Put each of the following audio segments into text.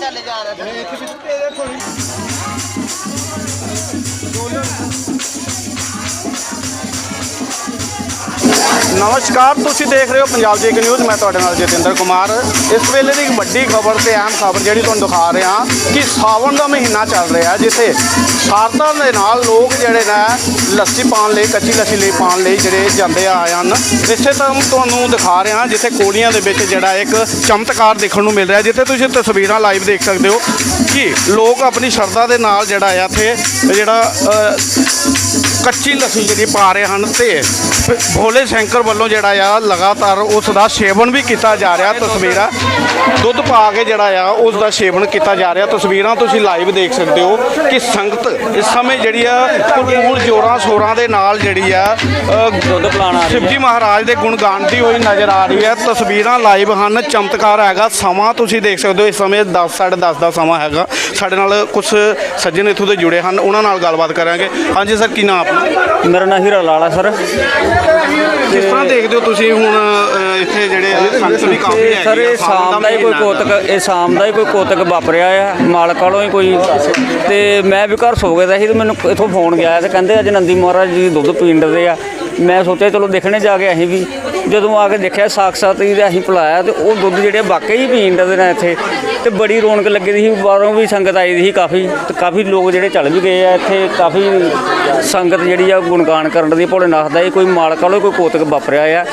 ਚੱਲ ਜਾ ਰਹੇ ਨਮਸਕਾਰ, ਤੁਸੀਂ ਦੇਖ ਰਹੇ ਹੋ ਪੰਜਾਬ ਜੀ ਨਿਊਜ਼ ਮੈਂ ਤੁਹਾਡੇ ਨਾਲ ਜਤਿੰਦਰ ਕੁਮਾਰ। ਇਸ ਵੇਲੇ ਦੀ ਇੱਕ ਵੱਡੀ ਖਬਰ ਤੇ ਅਹਿਮ ਖਬਰ ਜਿਹੜੀ ਤੁਹਾਨੂੰ ਦਿਖਾ ਰਿਹਾ ਕਿ ਸਾਵਣ ਦਾ ਮਹੀਨਾ ਚੱਲ ਰਿਹਾ ਜਿੱਥੇ ਸ਼ਾਰਦਾ ਦੇ ਨਾਲ ਲੋਕ ਜਿਹੜੇ ਨੇ ਲੱਸੀ ਪਾਣ ਲਈ, ਕੱਚੀ ਲੱਸੀ ਲਈ ਪਾਣ ਲਈ ਜਿਹੜੇ ਜਾਂਦੇ ਆਏ ਹਨ। ਇਸੇ ਤਰ੍ਹਾਂ ਤੁਹਾਨੂੰ ਦਿਖਾ ਰਿਹਾ, ਜਿੱਥੇ ਕੋਲੀਆਂ ਦੇ ਵਿੱਚ ਜਿਹੜਾ ਇੱਕ ਚਮਤਕਾਰ ਦੇਖਣ ਨੂੰ ਮਿਲ ਰਿਹਾ, ਜਿੱਥੇ ਤੁਸੀਂ ਤਸਵੀਰਾਂ ਲਾਈਵ ਦੇਖ ਸਕਦੇ ਹੋ ਕਿ ਲੋਕ ਆਪਣੀ ਸ਼ਰਧਾ ਦੇ ਨਾਲ ਜਿਹੜਾ ਆ, ਇੱਥੇ ਜਿਹੜਾ ਕੱਚੀ ਲੱਸੀ ਜਿਹੜੀ ਪਾ ਰਹੇ ਹਨ ਤੇ ਭੋਲੇ ਸ਼ੰਕਰ ਵੱਲੋਂ ਜਿਹੜਾ ਆ ਲਗਾਤਾਰ ਉਸ ਦਾ ਸੇਵਨ ਵੀ ਕੀਤਾ ਜਾ ਰਿਹਾ ਤਸਵੀਰਾਂ। ਦੁੱਧ ਪਾ ਕੇ ਜਿਹੜਾ ਆ ਉਸ ਦਾ ਸੇਵਨ ਕੀਤਾ ਜਾ ਰਿਹਾ। ਤਸਵੀਰਾਂ ਤੁਸੀਂ ਲਾਈਵ ਦੇਖ ਸਕਦੇ ਹੋ ਕਿ ਸੰਗਤ ਇਸ ਸਮੇਂ ਜਿਹੜੀ ਆ ਭਰਪੂਰ ਜੋਰਾਂ ਸ਼ੋਰਾਂ ਦੇ ਨਾਲ ਜਿਹੜੀ ਆ ਦੁੱਧ ਰਹੀ ਸ਼ਿਵਜੀ ਮਹਾਰਾਜ ਦੇ ਗੁਣ ਗਾਉਂਦੀ ਹੋਈ ਨਜ਼ਰ ਆ ਰਹੀ ਹੈ। ਤਸਵੀਰਾਂ ਲਾਈਵ ਹਨ ਚਮਤਕਾਰ ਹੈਗਾ। ਸਮਾਂ ਤੁਸੀਂ ਦੇਖ ਸਕਦੇ ਹੋ ਇਸ ਸਮੇਂ 10 10:30 ਦਾ ਸਮਾਂ ਹੈਗਾ। ਸਾਡੇ ਨਾਲ ਕੁਝ ਸੱਜਣ ਇੱਥੋਂ ਦੇ ਜੁੜੇ ਹਨ ਉਹਨਾਂ ਨਾਲ ਗੱਲਬਾਤ ਕਰਾਂਗੇ। ਹਾਂਜੀ ਸਰ ਕੀ ਨਾਮ ਮੇਰਾ ਨਾਂ ਹੀਰਾ ਲਾਲਾ ਸਰ। ਕਿਸ ਤਰ੍ਹਾਂ ਦੇਖਦੇ ਹੋ ਤੁਸੀਂ ਹੁਣ ਇੱਥੇ ਜਿਹੜੇ ਆ ਸੰਗਤ ਵੀ ਕਾਫੀ ਹੈਗੀ ਸਰ ਇਹ ਸ਼ਾਮ ਦਾ ਹੀ ਕੋਈ ਕੋਤਕ ਇਹ ਸ਼ਾਮ ਦਾ ਹੀ ਕੋਈ ਕੋਤਕ ਵਾਪਰਿਆ ਆ ਮਾਲਕ ਵਾਲੋਂ ਹੀ ਕੋਈ ਤੇ ਮੈਂ ਵੀ ਘਰ ਸੋ ਗਿਆ ਸੀ ਤੇ ਮੈਨੂੰ ਇਥੋਂ ਫੋਨ ਗਿਆ ਤੇ ਕਹਿੰਦੇ ਅੱਜ ਨੰਦੀ ਮਹਾਰਾਜ ਜੀ ਦੁੱਧ ਪੀਣ ਦੇ ਆ। ਮੈਂ ਸੋਚਿਆ ਚਲੋ ਦੇਖਣੇ ਜਾ ਕੇ ਅਸੀਂ ਵੀ ਜਦੋਂ ਆ ਕੇ ਦੇਖਿਆ ਸਾਖਸਾਤ ਹੀ ਤੇ ਅਸੀਂ ਪਿਲਾਇਆ ਤੇ ਉਹ ਦੁੱਧ ਜਿਹੜੇ ਵਾਕਈ ਪੀਣ ਦੇ ਨੇ ਇੱਥੇ ਤੇ ਬੜੀ ਰੌਣਕ ਲੱਗੀ ਦੀ ਸੀ ਬਾਹਰੋਂ ਵੀ ਸੰਗਤ ਆਈ ਦੀ ਸੀ ਕਾਫੀ ਤੇ ਕਾਫੀ ਲੋਕ ਜਿਹੜੇ ਚੱਲ ਵੀ ਗਏ ਆ ਇੱਥੇ ਕਾਫੀ ਸੰਗਤ ਜਿਹੜੀ ਆ ਗੁਣਗਾਨ ਕਰਨ ਦੀ ਭੋਲੇਨਾਥ ਦਾ ਇਹ ਕੋਈ ਮਾਲਕ ਵਾਲੋ ਕੋਈ ਕੋਤਕ ਵਾਪਰਿਆ ਆ।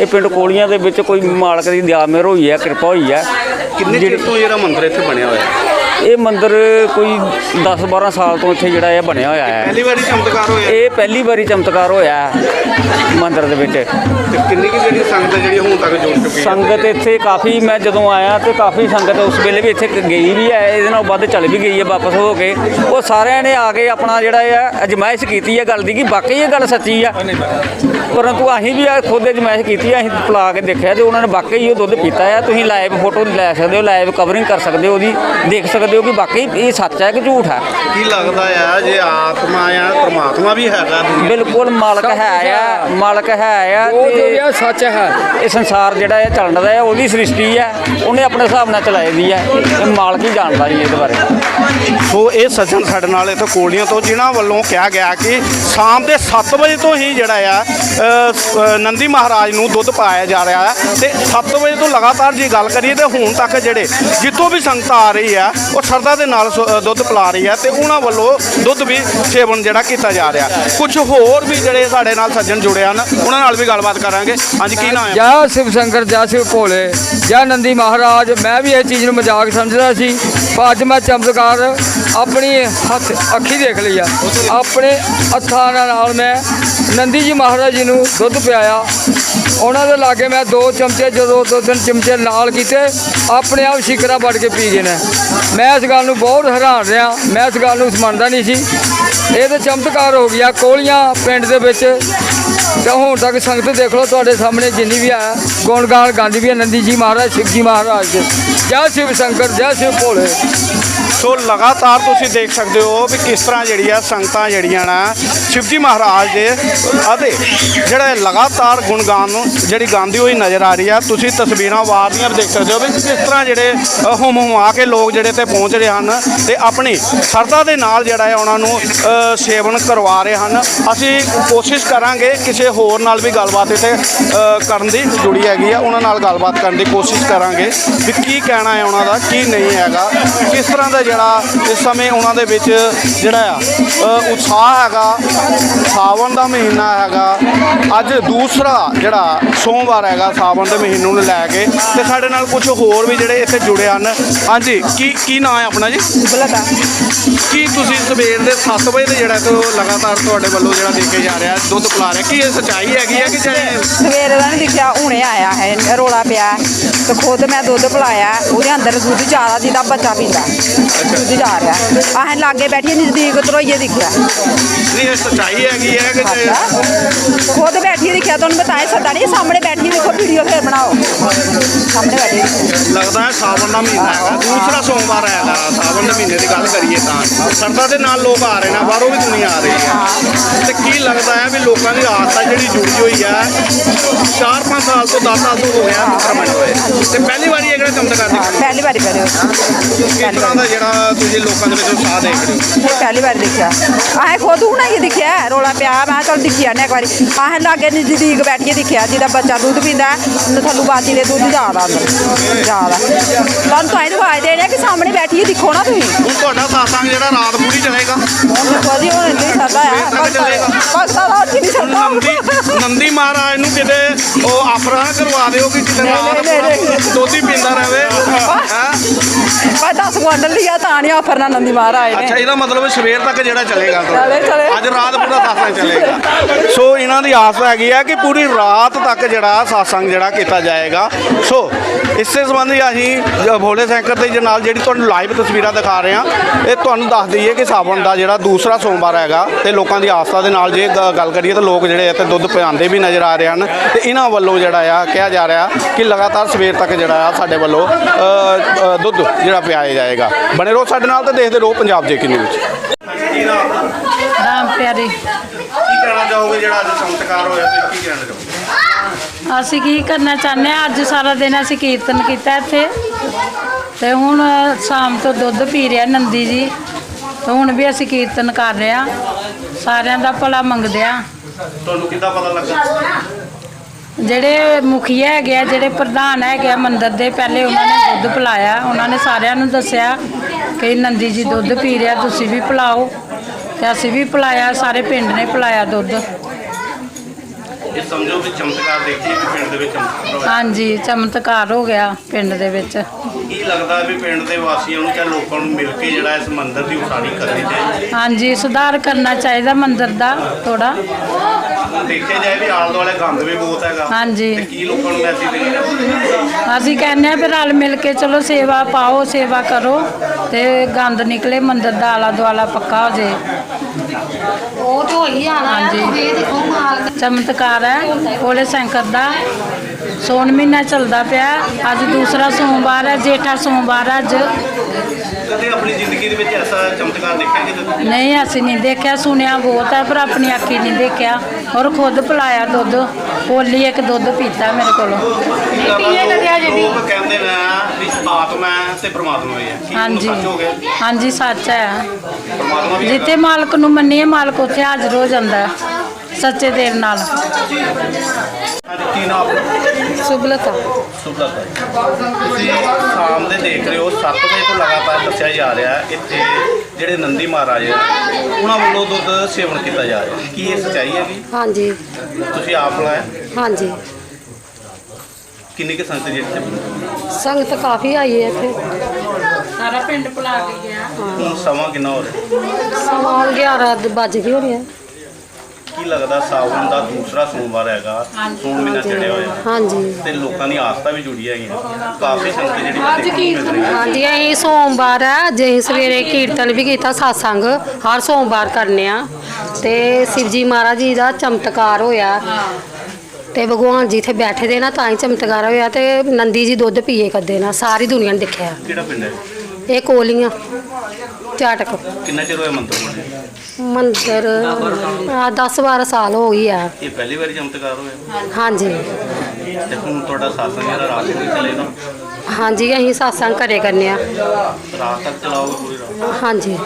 ਇਹ ਪਿੰਡ ਕੋਲੀਆਂ ਦੇ ਵਿੱਚ ਕੋਈ ਮਾਲਕ ਦੀ ਦਇਆ ਮਿਹਰ ਹੋਈ ਆ ਕਿਰਪਾ ਹੋਈ ਆ। ਕਿੰਨੇ ਚਿਰ ਤੋਂ ਜਿਹੜਾ ਮੰਦਿਰ ਇੱਥੇ ਬਣਿਆ ਹੋਇਆ? ਹੈ ਇਹ ਮੰਦਿਰ ਕੋਈ 10 12 ਸਾਲ ਤੋਂ ਇੱਥੇ ਜਿਹੜਾ ਇਹ ਬਣਿਆ ਹੋਇਆ ਹੈ ਪਹਿਲੀ ਵਾਰੀ ਚਮਤਕਾਰ ਹੋਇਆ। ਇਹ ਪਹਿਲੀ ਵਾਰੀ ਚਮਤਕਾਰ ਹੋਇਆ। ਹੈ ਮੰਦਿਰ ਦੇ ਵਿੱਚ। ਤੇ ਕਿੰਨੀ ਕਿ ਜਿਹੜੀ ਸੰਗਤ ਹੈ ਜਿਹੜੀ ਹੁਣ ਤੱਕ ਜੁੜ ਚੁੱਕੀ ਹੈ? ਸੰਗਤ ਇੱਥੇ ਕਾਫੀ ਮੈਂ ਜਦੋਂ ਆਇਆ ਤੇ ਕਾਫੀ ਸੰਗਤ ਉਸ ਵੇਲੇ ਵੀ ਇੱਥੇ ਗਈ ਵੀ ਹੈ ਇਹਦੇ ਨਾਲ ਵੱਧ ਚੱਲ ਵੀ ਗਈ ਹੈ ਵਾਪਸ ਹੋ ਕੇ। ਉਹ ਸਾਰਿਆਂ ਨੇ ਆ ਕੇ ਆਪਣਾ ਜਿਹੜਾ ਆ ਅਜਮਾਇਸ਼ ਕੀਤੀ ਹੈ ਗੱਲ ਦੀ ਕਿ ਵਾਕਈ ਇਹ ਗੱਲ ਸੱਚੀ ਆ। ਪਰੰਤੂ ਅਸੀਂ ਵੀ ਖੁਦ ਅਜਮਾਇਸ਼ ਕੀਤੀ ਆ ਅਸੀਂ ਪਿਲਾ ਕੇ ਦੇਖਿਆ ਤੇ ਉਹਨਾਂ ਨੇ ਵਾਕਈ ਉਹ ਦੁੱਧ ਪੀਤਾ ਆ। ਤੁਸੀਂ ਲਾਈਵ ਫੋਟੋ ਲੈ ਸਕਦੇ ਹੋ ਲਾਈਵ ਕਵਰਿੰਗ ਕਰ ਸਕਦੇ ਹੋ ਉਹਦੀ ਦੇਖ ਸਕਦੇ ਹੋ ਕਿ ਵਾਕਈ ਇਹ ਸੱਚ ਹੈ ਕਿ ਝੂਠ ਹੈ। ਕੀ ਲੱਗਦਾ ਆ ਜੇ ਆਤਮਾ ਆ ਪ੍ਰਮਾਤਮਾ ਵੀ ਹੈਗਾ ਬਿਲਕੁਲ ਮਾਲਕ ਹੈ ਆ। ਮਾਲਕ ਹੈ ਆ ਉਹ ਜੋ ਤੇ ਇਹ ਸੱਚ ਹੈ। ਇਹ ਸੰਸਾਰ ਜਿਹੜਾ ਇਹ ਚੱਲਣ ਦਾ ਹੈ ਉਹਦੀ ਸ੍ਰਿਸ਼ਟੀ ਹੈ ਉਹਨੇ ਆਪਣੇ ਹਿਸਾਬ ਨਾਲ ਚਲਾਈ ਦੀ ਹੈ ਇਹ ਮਾਲਕ ਹੀ ਜਾਣਦਾ ਜੀ ਇਹਦੇ ਬਾਰੇ। ਸੋ ਇਹ ਸੱਜਣ ਸਾਡੇ ਨਾਲ ਇੱਥੇ ਕੋਲੀਆਂ ਤੋਂ ਜਿਨ੍ਹਾਂ ਵੱਲੋਂ ਕਿਹਾ ਗਿਆ ਕਿ ਸ਼ਾਮ ਦੇ 7 ਵਜੇ ਤੋਂ ਹੀ ਜਿਹੜਾ ਆ ਨੰਦੀ ਮਹਾਰਾਜ ਨੂੰ ਦੁੱਧ ਪਾਇਆ ਜਾ ਰਿਹਾ ਹੈ ਤੇ 7 ਵਜੇ ਤੋਂ ਲਗਾਤਾਰ ਜੇ ਗੱਲ ਕਰੀਏ ਤੇ ਹੁਣ ਤੱਕ ਜਿਹੜੇ ਜਿੱਥੋਂ ਵੀ ਸੰਗਤ ਆ ਰਹੀ ਆ ਉਹ ਸ਼ਰਧਾ ਦੇ ਨਾਲ ਦੁੱਧ ਪਿਲਾ ਰਹੀ ਆ ਤੇ ਉਹਨਾਂ ਵੱਲੋਂ ਦੁੱਧ ਵੀ ਸੇਵਨ ਜਿਹੜਾ ਕੀਤਾ ਜਾ ਰਿਹਾ। ਕੁਝ ਹੋਰ ਵੀ ਜਿਹੜੇ ਸਾਡੇ ਨਾਲ ਸੱਜਣ ਜੁੜੇ ਹਨ। ਉਹਨਾਂ ਨਾਲ ਵੀ ਗੱਲਬਾਤ ਕਰਾਂਗੇ। ਹਾਂਜੀ, ਕੀ ਨਾਮ ਹੈ? ਜੈ ਸ਼ਿਵ ਸ਼ੰਕਰ, ਜੈ ਸ਼ਿਵ ਭੋਲੇ, ਜੈ ਨੰਦੀ ਮਹਾਰਾਜ। ਮੈਂ ਵੀ ਇਹ ਚੀਜ਼ ਨੂੰ ਮਜ਼ਾਕ ਸਮਝਦਾ ਸੀ, ਪਰ ਅੱਜ ਮੈਂ ਚਮਤਕਾਰ ਆਪਣੀ ਹੱਥ, ਅੱਖੀ ਦੇਖ ਲਈ ਆ। ਆਪਣੇ ਹੱਥਾਂ ਨਾਲ ਮੈਂ ਨੰਦੀ ਜੀ ਮਹਾਰਾਜ ਜੀ ਨੂੰ ਦੁੱਧ ਪਿਆਇਆ। ਉਹਨਾਂ ਦੇ ਲਾਗੇ ਮੈਂ ਦੋ ਚਮਚੇ, ਜਦੋਂ ਦੋ ਤਿੰਨ ਚਮਚੇ ਨਾਲ ਕੀਤੇ, ਆਪਣੇ ਆਪ ਸ਼ਿਕਰਾ ਵੱਢ ਕੇ ਪੀ ਗਏ ਨੇ। ਮੈਂ ਇਸ ਗੱਲ ਨੂੰ ਬਹੁਤ ਹੈਰਾਨ ਰਿਹਾ। ਮੈਂ ਇਸ ਗੱਲ ਨੂੰ ਮੰਨਦਾ ਨਹੀਂ ਸੀ। ਇਹ ਤਾਂ ਚਮਤਕਾਰ ਹੋ ਗਿਆ। ਕੋਲੀਆਂ ਪਿੰਡ ਦੇ ਵਿੱਚ ਤੇ ਹੁਣ ਤੱਕ ਸੰਗਤ ਦੇਖ ਲਓ ਤੁਹਾਡੇ ਸਾਹਮਣੇ ਜਿੰਨੀ ਵੀ ਆ ਗੁਣ ਗਾਨ ਵੀ ਹੈ ਨੰਦੀ ਜੀ ਮਹਾਰਾਜ ਸ਼ਿਵ ਜੀ ਮਹਾਰਾਜ ਜੈ ਸ਼ਿਵ ਸ਼ੰਕਰ ਜੈ ਸ਼ਿਵ ਭੋਲੇ। ਸੋ ਲਗਾਤਾਰ ਤੁਸੀਂ ਦੇਖ ਸਕਦੇ ਹੋ ਵੀ ਕਿਸ ਤਰ੍ਹਾਂ ਜਿਹੜੀ ਆ ਸੰਗਤਾਂ ਜਿਹੜੀਆਂ ਨਾ ਸ਼ਿਵਜੀ ਮਹਾਰਾਜ ਦੇ ਅਤੇ ਜਿਹੜਾ ਲਗਾਤਾਰ ਗੁਣਗਾਨ ਨੂੰ ਜਿਹੜੀ ਗਾਉਂਦੀ ਹੋਈ ਨਜ਼ਰ ਆ ਰਹੀ ਆ ਤੁਸੀਂ ਤਸਵੀਰਾਂ ਵਾਰਦੀਆਂ ਵੀ ਦੇਖ ਸਕਦੇ ਹੋ ਵੀ ਕਿਸ ਤਰ੍ਹਾਂ ਜਿਹੜੇ ਅ, ਹੁਮ ਹੁਮਾ ਕੇ ਲੋਕ ਜਿਹੜੇ ਤੇ ਪਹੁੰਚ ਰਹੇ ਹਨ ਤੇ ਆਪਣੀ ਸਰਦਾ ਦੇ ਨਾਲ ਜਿਹੜਾ ਹੈ ਉਹਨਾਂ ਨੂੰ ਸੇਵਨ ਕਰਵਾ ਰਹੇ ਹਨ। ਅਸੀਂ ਕੋਸ਼ਿਸ਼ ਕਰਾਂਗੇ ਕਿਸੇ ਹੋਰ ਨਾਲ ਵੀ ਗੱਲਬਾਤ ਇੱਥੇ ਕਰਨ ਦੀ ਜੁੜੀ ਹੈਗੀ ਆ। ਉਹਨਾਂ ਨਾਲ ਗੱਲਬਾਤ ਕਰਨ ਦੀ ਕੋਸ਼ਿਸ਼ ਕਰਾਂਗੇ ਵੀ ਕੀ ਕਹਿਣਾ ਹੈ ਉਹਨਾਂ ਦਾ ਕੀ ਨਹੀਂ ਹੈਗਾ। ਕਿਸ ਤਰ੍ਹਾਂ ਦਾ ਜਿਹੜਾ ਇਸ ਸਮੇਂ ਉਹਨਾਂ ਦੇ ਵਿੱਚ ਜਿਹੜਾ ਆ ਉਤਸ਼ਾਹ ਹੈਗਾ ਸਾਵਣ ਦਾ ਮਹੀਨਾ ਹੈਗਾ। ਅੱਜ ਦੂਸਰਾ ਜਿਹੜਾ ਸੋਮਵਾਰ ਹੈਗਾ ਸਾਵਣ ਦੇ ਮਹੀਨੇ ਨੂੰ ਲੈ ਕੇ ਤੇ ਸਾਡੇ ਨਾਲ ਕੁਝ ਹੋਰ ਵੀ ਜਿਹੜੇ ਇੱਥੇ ਜੁੜੇ ਹਨ। ਹਾਂਜੀ ਕੀ ਕੀ ਨਾਂ ਹੈ ਆਪਣਾ ਜੀ? ਬਲਕਾ ਕੀ ਤੁਸੀਂ ਸਵੇਰ ਦੇ 7 ਵਜੇ ਦੇ ਜਿਹੜਾ ਤੋਂ ਲਗਾਤਾਰ ਤੁਹਾਡੇ ਵੱਲੋਂ ਜਿਹੜਾ ਦੇਖੇ ਜਾ ਰਿਹਾ ਦੁੱਧ ਪਿਲਾ ਰਿਹਾ ਕੀ ਸੱਚਾਈ ਹੈਗੀ ਹੈ ਕਿ ਜਿਹੜੇ ਸਵੇਰੇ ਦਾ ਨਹੀਂ ਦਿਖਿਆ ਹੁਣੇ ਆਇਆ ਹੈ ਰੋਲਾ ਪਿਆ। ਹੈ। ਤੇ ਖੁਦ ਮੈਂ ਦੁੱਧ ਪਿਲਾਇਆ ਉਹਦੇ ਅੰਦਰ ਦੁੱਧ ਜ਼ਿਆਦਾ ਜਿਹਦਾ ਬੱਚਾ ਪੀਂਦਾ। ਦੁੱਧ ਜਾ ਰਿਹਾ। ਆਹ ਲਾਗੇ ਬੈਠੀ ਨਜ਼ਦੀਕ ਤਰੋਈਏ ਦਿਖਿਆ। ਨਹੀਂ ਇਹ ਸੱਚਾਈ ਹੈਗੀ ਹੈ ਕਿ ਜੇ ਖੁਦ ਬੈਠੀ ਦਿਖਿਆ ਤੁਹਾਨੂੰ ਬਤਾਏ ਸਦਾ ਨਹੀਂ ਸਾਹਮਣੇ ਬੈਠੀ ਦੇਖੋ ਵੀਡੀਓ ਫੇਰ ਬਣਾਓ। ਸਾਹਮਣੇ ਬੈਠੀ ਦਿਖਿਆ। ਲੱਗਦਾ ਹੈ ਸਾਵਣ ਦਾ ਮਹੀਨਾ ਹੈਗਾ। ਦੂਸਰਾ ਸੋਮਵਾਰ ਹੈਗਾ ਸਾਵਣ ਦੇ ਮਹੀਨੇ ਦੀ ਗੱਲ ਕਰੀਏ ਤਾਂ। ਸਰਦਾ ਦੇ ਨਾਲ ਲੋਕ ਆ ਰਹੇ ਨੇ ਬਾਹਰੋਂ ਵੀ ਦੁਨੀਆ ਆ ਰਹੀ ਹੈ। ਤੇ ਕੀ ਲੱਗਦਾ ਹੈ ਵੀ ਲੋਕਾਂ ਦੀ ਆਸਥਾ ਨਾਲ ਜਿਹੜੀ ਜੁੜੀ ਹੋਈ ਆ 4-5 ਸਾਲ ਤੋਂ 10 ਸਾਲ ਤੋਂ ਹੋ ਗਿਆ ਮੰਦਰ ਬਣੇ ਹੋਏ। ਤੇ ਪਹਿਲੀ ਵਾਰੀ ਇਹ ਜਿਹੜਾ ਚਮਤਕਾਰ ਹਾਂ, ਦੇਖਿਆ ਪਹਿਲੀ ਵਾਰੀ ਕਰਿਓ। ਕਿਸ ਤਰ੍ਹਾਂ ਦਾ ਜਿਹੜਾ ਤੁਸੀਂ ਲੋਕਾਂ ਦੇ ਵਿੱਚ ਉਤਸ਼ਾਹ ਦੇਖ ਰਹੇ ਹੋ? ਪਹਿਲੀ ਵਾਰ ਦੇਖਿਆ। ਆਹ ਖੁਦ ਹੁਣ ਹੀ ਦਿਖਿਆ ਰੋਲਾ ਪਿਆ ਮੈਂ ਚੱਲ ਦਿਖਿਆ ਨੇ ਇੱਕ ਵਾਰੀ। ਆਹ ਲਾਗੇ ਨਜ਼ਦੀਕ ਬੈਠ ਕੇ ਦਿਖਿਆ ਜਿਹਦਾ ਬੱਚਾ ਦੁੱਧ ਪੀਂਦਾ ਥੱਲੂ ਬਾਤੀ ਦੇ ਦੁੱਧ ਜ਼ਿਆਦਾ ਅੰਦਰ ਜ਼ਿਆਦਾ ਤੁਹਾਨੂੰ ਤਾਂ ਇਹ ਦਿਖਾਈ ਦੇ ਰਿਹਾ ਕਿ ਸਾਹਮਣੇ ਬੈਠੀਏ ਦੇਖੋ ਨਾ ਤੁਸੀਂ। ਹੁਣ ਤੁਹਾਡਾ ਸਾਸਾਂਗ ਜਿਹੜਾ ਰਾਤ ਪੂਰੀ ਚੱਲੇਗਾ। ਦੇਖੋ ਜੀ ਹੁਣ ਇੰਨੀ ਸਰਦਾ ਆ ਦਾ ਕੀ ਨਹੀਂ ਸਰਦਾ ਨੰਦੀ ਨੰਦੀ ਮਹਾਰਾਜ ਨੂੰ ਕਿਤੇ ਉਹ ਆਫਰਾਂ ਨਾ ਕਰਵਾ ਦਿਓ ਕਿ ਕਿਤੇ ਰਾਤ ਦੁੱਧ ਪੀਂਦਾ ਰਹੇ। ਹੈਂ? ਮੈਂ 10 ਕੁਆਂਟਲ ਲਿਆ ਤਾਂ ਨਹੀਂ ਆਫਰ ਨਾਲ ਨੰਦੀ ਮਹਾਰਾਜ ਅੱਛਾ ਨੇ ਇਹਦਾ ਮਤਲਬ ਸਵੇਰ ਤੱਕ ਜਿਹੜਾ ਚੱਲੇਗਾ ਚਲੇ, ਚਲੇ। ਅੱਜ ਰਾਤ ਪੂਰਾ ਸਾਸੰਗ ਚੱਲੇਗਾ। ਸੋ ਇਹਨਾਂ ਦੀ ਆਸ ਹੈਗੀ ਆ ਕਿ ਪੂਰੀ ਰਾਤ ਤੱਕ ਜਿਹੜਾ ਸਾਸੰਗ ਜਿਹੜਾ ਕੀਤਾ ਜਾਏਗਾ। ਸੋ ਇਸੇ ਸੰਬੰਧੀ ਅਸੀਂ ਜ- ਭੋਲੇ ਸੈਂਕਰ ਦੇ ਨਾਲ ਜਿਹੜੀ ਤੁਹਾਨੂੰ ਲਾਈਵ ਤਸਵੀਰਾਂ ਦਿਖਾ ਰਹੇ ਹਾਂ ਇਹ ਤੁਹਾਨੂੰ ਦੱਸ ਦਈਏ ਕਿ ਸਾਵਣ ਦਾ ਜਿਹੜਾ ਦੂਸਰਾ ਸੋਮਵਾਰ ਹੈਗਾ ਤੇ ਲੋਕਾਂ ਦੀ ਆਸਥਾ ਦੇ ਨਾਲ ਜੇ ਗ- ਗੱਲ ਕਰੀਏ ਤਾਂ ਲੋਕ ਜਿਹੜੇ ਇੱਥੇ ਦੁੱਧ ਪਿਆਉਂਦੇ ਵੀ ਨਜ਼ਰ ਆ ਰਹੇ ਹਨ। ਤੇ ਇਹਨਾਂ ਵੱਲੋਂ ਜਿਹੜਾ ਆ ਕਿਹਾ ਜਾ ਰਿਹਾ ਕਿ ਲਗਾਤਾਰ ਸਵੇਰ ਤੱਕ ਜਿਹੜਾ ਆ ਸਾਡੇ ਵੱਲੋਂ ਅ, ਅ, ਦੁੱਧ ਜਿਹੜਾ ਪਿਆਇਆ ਜਾਏਗਾ। ਬਣੇ ਰਹੋ ਸਾਡੇ ਨਾਲ ਤੇ ਦੇਖਦੇ ਰਹੋ ਪੰਜਾਬ ਜੇ ਨਿਊਜ਼ ਕੀ ਨਾਮ ਰਾਮ ਪਿਆਰੇ। ਕੀ ਕਹਿਣਾ ਚਾਹੋਗੇ ਜਿਹੜਾ ਅੱਜ ਚਮਤਕਾਰ ਹੋਇਆ ਤੁਸੀਂ ਕੀ ਕਹਿਣਾ ਚਾਹੋਗੇ? ਅਸੀਂ ਕੀ ਕਰਨਾ ਚਾਹੁੰਦੇ ਹਾਂ? ਅੱਜ ਸਾਰਾ ਦਿਨ ਅਸੀਂ ਕੀਰਤਨ ਕੀਤਾ ਇੱਥੇ। ਤੇ ਹੁਣ ਸ਼ਾਮ ਤੋਂ ਦੁੱਧ ਪੀ ਰਿਹਾ ਨੰਦੀ ਜੀ। ਤੇ ਹੁਣ ਵੀ ਅਸੀਂ ਕੀਰਤਨ ਕਰ ਰਹੇ ਹਾਂ। ਸਾਰਿਆਂ ਦਾ ਭਲਾ ਮੰਗਦੇ ਆ ਤੁਹਾਨੂੰ ਕਿੱਦਾਂ ਪਤਾ ਲੱਗਾ? ਜਿਹੜੇ ਮੁਖੀਆ ਹੈਗੇ ਆ, ਜਿਹੜੇ ਪ੍ਰਧਾਨ ਹੈਗੇ ਆ ਮੰਦਿਰ ਦੇ, ਪਹਿਲੇ ਉਹਨਾਂ ਨੇ ਦੁੱਧ ਪਿਲਾਇਆ। ਉਹਨਾਂ ਨੇ ਸਾਰਿਆਂ ਨੂੰ ਦੱਸਿਆ ਕਿ ਨੰਦੀ ਜੀ ਦੁੱਧ ਪੀ ਰਿਹਾ, ਤੁਸੀਂ ਵੀ ਪਿਲਾਓ। ਤੇ ਅਸੀਂ ਵੀ ਪਿਲਾਇਆ, ਸਾਰੇ ਪਿੰਡ ਨੇ ਪਿਲਾਇਆ ਦੁੱਧ। ਇਹ ਸਮਝੋ ਕਿ ਚਮਤਕਾਰ ਦੇਖੀਏ ਕਿ ਪਿੰਡ ਦੇ ਵਿੱਚ ਚਮਤਕਾਰ ਹੋਇਆ। ਹਾਂਜੀ ਚਮਤਕਾਰ ਹੋ ਗਿਆ ਪਿੰਡ ਦੇ ਵਿੱਚ। ਕੀ ਲੱਗਦਾ ਵੀ ਪਿੰਡ ਦੇ ਵਾਸੀਆਂ ਨੂੰ ਜਾਂ ਲੋਕਾਂ ਨੂੰ ਮਿਲ ਕੇ ਜਿਹੜਾ ਇਸ ਮੰਦਿਰ ਦੀ ਉਸਾਰੀ ਕਰਨੀ ਚਾਹੀਦੀ? ਹਾਂਜੀ ਸੁਧਾਰ ਕਰਨਾ ਚਾਹੀਦਾ ਮੰਦਿਰ ਦਾ ਥੋੜਾ ਦੇਖਿਆ ਜਾਏ ਵੀ ਆਲੇ ਦੁਆਲੇ ਗੰਦ ਵੀ ਬਹੁਤ ਹੈਗਾ। ਹਾਂਜੀ। ਤੇ ਕੀ ਲੋਕਾਂ ਨੂੰ ਮੈਸੇਜ ਦੇਣਾ ਅਸੀਂ ਕਹਿੰਦੇ ਆ ਵੀ ਰਲ ਮਿਲ ਕੇ ਚਲੋ ਸੇਵਾ ਪਾਓ ਸੇਵਾ ਕਰੋ ਤੇ ਗੰਦ ਨਿਕਲੇ ਮੰਦਿਰ ਦਾ ਆਲਾ ਦੁਆਲਾ ਪੱਕਾ ਹੋ ਜੇ। ਉਹ ਤੇ ਹੋਈ ਆਣਾ ਹਾਂਜੀ। ਇਹ ਦੇਖੋ ਚਮਤਕਾਰ ਹੈ ਭੋਲੇ ਸ਼ੰਕਰ ਦਾ। ਸੋਨ ਮਹੀਨਾ ਚੱਲਦਾ ਪਿਆ ਅੱਜ ਦੂਸਰਾ ਸੋਮਵਾਰ ਹੈ ਜੇਠਾ ਸੋਮਵਾਰ ਹੈ ਅੱਜ। ਕਦੇ ਆਪਣੀ ਜ਼ਿੰਦਗੀ ਦੇ ਵਿੱਚ ਐਸਾ ਚਮਤਕਾਰ ਦੇਖਿਆ ਕਿ ਨਹੀਂ ਅਸੀਂ ਨਹੀਂ ਦੇਖਿਆ ਸੁਣਿਆ ਬਹੁਤ ਹੈ ਪਰ ਆਪਣੀ ਅੱਖੀ ਨਹੀਂ ਦੇਖਿਆ। ਔਰ ਖੁਦ ਪਿਲਾਇਆ ਦੁੱਧ ਪੋਲੀ ਇੱਕ ਦੁੱਧ ਪੀਤਾ ਮੇਰੇ ਕੋਲੋਂ। ਲੋਕ ਕਹਿੰਦੇ ਨੇ ਵੀ ਆਤਮਾ ਹੈ ਤੇ ਪ੍ਰਮਾਤਮਾ ਵੀ ਹੈ। ਕੀ ਤੁਹਾਨੂੰ ਹਾਂਜੀ। ਸੱਚ ਹੋ ਗਿਆ? ਹਾਂਜੀ ਸੱਚ ਹੈ। ਪ੍ਰਮਾਤਮਾ ਵੀ ਜਿੱਥੇ ਮਾਲਕ ਨੂੰ ਮੰਨੀਏ ਮਾਲਕ ਉੱਥੇ ਹਾਜ਼ਰ ਹੋ ਜਾਂਦਾ ਹੈ। ਸੱਚੇ ਦੇਵ ਨਾਲ। ਹਾਂਜੀ ਕੀ ਨਾਮ ਸੁਭਲਤਾ ਸੁਭਾ ਤੁਸੀਂ ਸ਼ਾਮ ਦੇ ਦੇਖ ਰਹੇ ਹੋ 7 ਵਜੇ ਤੋਂ ਲਗਾਤਾਰ ਦੱਸਿਆ ਜਾ ਰਿਹਾ ਹੈ ਇੱਥੇ ਜਿਹੜੇ ਨੰਦੀ ਮਹਾਰਾਜ ਹੈ ਉਹਨਾਂ ਵੱਲੋਂ ਦੁੱਧ ਸੇਵਨ ਕੀਤਾ ਜਾ ਰਿਹਾ ਕੀ ਇਹ ਸੱਚਾਈ ਹੈਗੀ ਹਾਂਜੀ। ਤੁਸੀਂ ਆਪ ਲਾਇਆ ਹਾਂਜੀ। ਕਿੰਨੀ ਕਿ ਸੰਗਤ ਜੀ ਇੱਥੇ? ਸੰਗਤ ਕਾਫੀ ਆਈ ਹੈ ਇੱਥੇ। ਸਾਰਾ ਪਿੰਡ ਪਿਲਾ ਕੇ ਗਿਆ। ਹੁਣ ਸਮਾਂ ਕਿੰਨਾ ਹੋ ਰਿਹਾ? ਸਮਾਂ 11 ਵੱਜ ਗਏ ਹੋਣੇ ਆ। ਕੀ ਲੱਗਦਾ ਸਾਵਣ ਦਾ ਦੂਸਰਾ ਸੋਮਵਾਰ ਹੈਗਾ ਸੋਣ ਮਹੀਨਾ ਚੜਿਆ ਹੋਇਆ। ਹਾਂਜੀ। ਤੇ ਲੋਕਾਂ ਦੀ ਆਸਥਾ ਵੀ ਜੁੜੀ ਹੈਗੀ ਹੈ ਕਾਫੀ ਸੰਗਤ ਜਿਹੜੀ ਅੱਜ ਕੀ ਹਾਂਜੀ ਅਸੀਂ ਸੋਮਵਾਰ ਹੈ ਜੇ ਅਸੀਂ ਸਵੇਰੇ ਕੀਰਤਨ ਵੀ ਕੀਤਾ satsang ਹਰ ਸੋਮਵਾਰ ਕਰਨੇ ਆ। ਤੇ ਸ਼ਿਵਜੀ ਮਹਾਰਾਜ ਜੀ ਦਾ ਚਮਤਕਾਰ ਹੋਇਆ। ਤੇ ਭਗਵਾਨ ਜੀ ਇੱਥੇ ਬੈਠੇ ਦੇ ਨਾ ਤਾਂ ਹੀ ਚਮਤਕਾਰ ਹੋਇਆ ਤੇ ਨੰਦੀ ਜੀ ਦੁੱਧ ਪੀਏ ਕਰਦੇ ਨਾ ਸਾਰੀ ਦੁਨੀਆ ਨੇ ਦੇਖਿਆ। ਕਿਹੜਾ ਪਿੰਡ ਹੈ? ਇਹ ਕੋਲੀਆਂ। ਝਾਟਕ ਕਿੰਨਾ ਚਿਰ ਹੋਇਆ ਮੰਦਰ ਬਣੇ ਮੰਦਰ 10 12 ਸਾਲ ਹੋ ਗਈ ਆ। ਇਹ ਪਹਿਲੀ ਵਾਰੀ ਚਮਤਕਾਰ ਹੋਇਆ? ਹਾਂਜੀ। ਤੇ ਹੁਣ ਤੁਹਾਡਾ ਸਾਸਨ ਜਿਹੜਾ ਰਾਤ ਨੂੰ ਚੱਲੇਗਾ ਹਾਂਜੀ ਅਸੀਂ satsang ਘਰੇ ਕਰਨੇ ਆ। ਰਾਤ ਤੱਕ ਚਲਾਓਗੇ ਪੂਰੀ ਰਾਤ? ਹਾਂਜੀ।